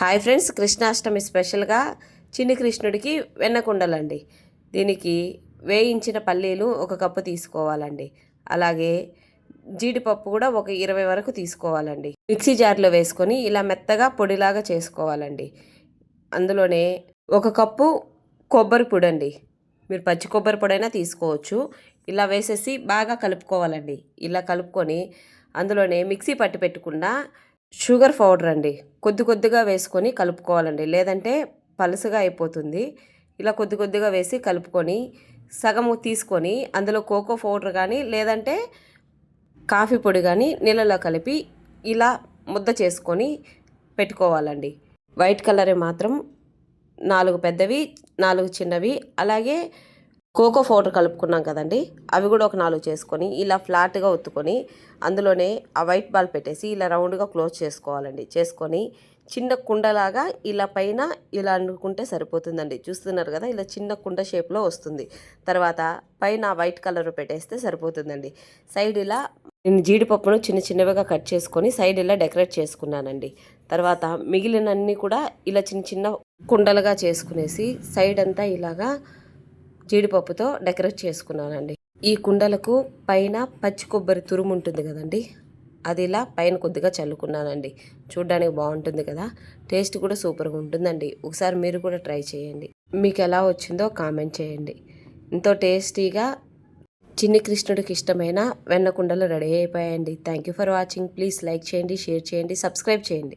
Hi friends Krishnashtami స్పెషల్గా చిన్ని కృష్ణుడికి వెన్నకుండలండి. దీనికి వేయించిన పల్లీలు ఒక కప్పు తీసుకోవాలండి. అలాగే జీడిపప్పు కూడా ఒక ఇరవై వరకు తీసుకోవాలండి. మిక్సీ జార్లో వేసుకొని ఇలా మెత్తగా పొడిలాగా చేసుకోవాలండి. అందులోనే ఒక కప్పు కొబ్బరి పొడి అండి మీరు పచ్చి కొబ్బరి పొడి అయినా తీసుకోవచ్చు. ఇలా వేసేసి బాగా కలుపుకోవాలండి. ఇలా కలుపుకొని అందులోనే మిక్సీ పట్టి పెట్టకుండా షుగర్ పౌడర్ అండి. కొద్ది కొద్దిగా వేసుకొని కలుపుకోవాలండి. లేదంటే పలుసగా అయిపోతుంది. ఇలా కొద్ది కొద్దిగా వేసి కలుపుకొని సగము తీసుకొని అందులో కోకో పౌడర్ కానీ లేదంటే కాఫీ పొడి కానీ నీళ్ళలో కలిపి ఇలా ముద్ద చేసుకొని పెట్టుకోవాలండి. వైట్ కలరే మాత్రం నాలుగు పెద్దవి నాలుగు చిన్నవి అలాగే కోకో పౌడర్ కలుపుకున్నాం కదండి. అవి కూడా ఒక నాలుగు చేసుకొని ఇలా ఫ్లాట్గా ఒత్తుకొని అందులోనే ఆ వైట్ బాల్ పెట్టేసి ఇలా రౌండ్గా క్లోజ్ చేసుకోవాలండి. చేసుకొని చిన్న కుండలాగా ఇలా పైన ఇలా అనుకుంటే సరిపోతుందండి. చూస్తున్నారు కదా ఇలా చిన్న కుండ షేప్లో వస్తుంది. తర్వాత పైన వైట్ కలర్ పెట్టేస్తే సరిపోతుందండి. సైడ్ ఇలా నేను జీడిపప్పును చిన్న చిన్నవిగా కట్ చేసుకొని సైడ్ ఇలా డెకరేట్ చేసుకున్నానండి. తర్వాత మిగిలినన్ని కూడా ఇలా చిన్న చిన్న కుండలుగా చేసుకునేసి సైడ్ అంతా ఇలాగా జీడిపప్పుతో డెకరేట్ చేసుకున్నానండి. ఈ కుండలకు పైన పచ్చి కొబ్బరి తురుము ఉంటుంది కదండి అది ఇలా పైన కొద్దిగా చల్లుకున్నానండి. చూడ్డానికి బాగుంటుంది కదా టేస్ట్ కూడా సూపర్గా ఉంటుందండి. ఒకసారి మీరు కూడా ట్రై చేయండి. మీకు ఎలా వచ్చిందో కామెంట్ చేయండి. ఎంతో టేస్టీగా చిన్ని కృష్ణుడికి ఇష్టమైన వెన్న కుండలు రెడీ అయిపోయాయండి. Thank you for watching please like చేయండి షేర్ చేయండి సబ్స్క్రైబ్ చేయండి.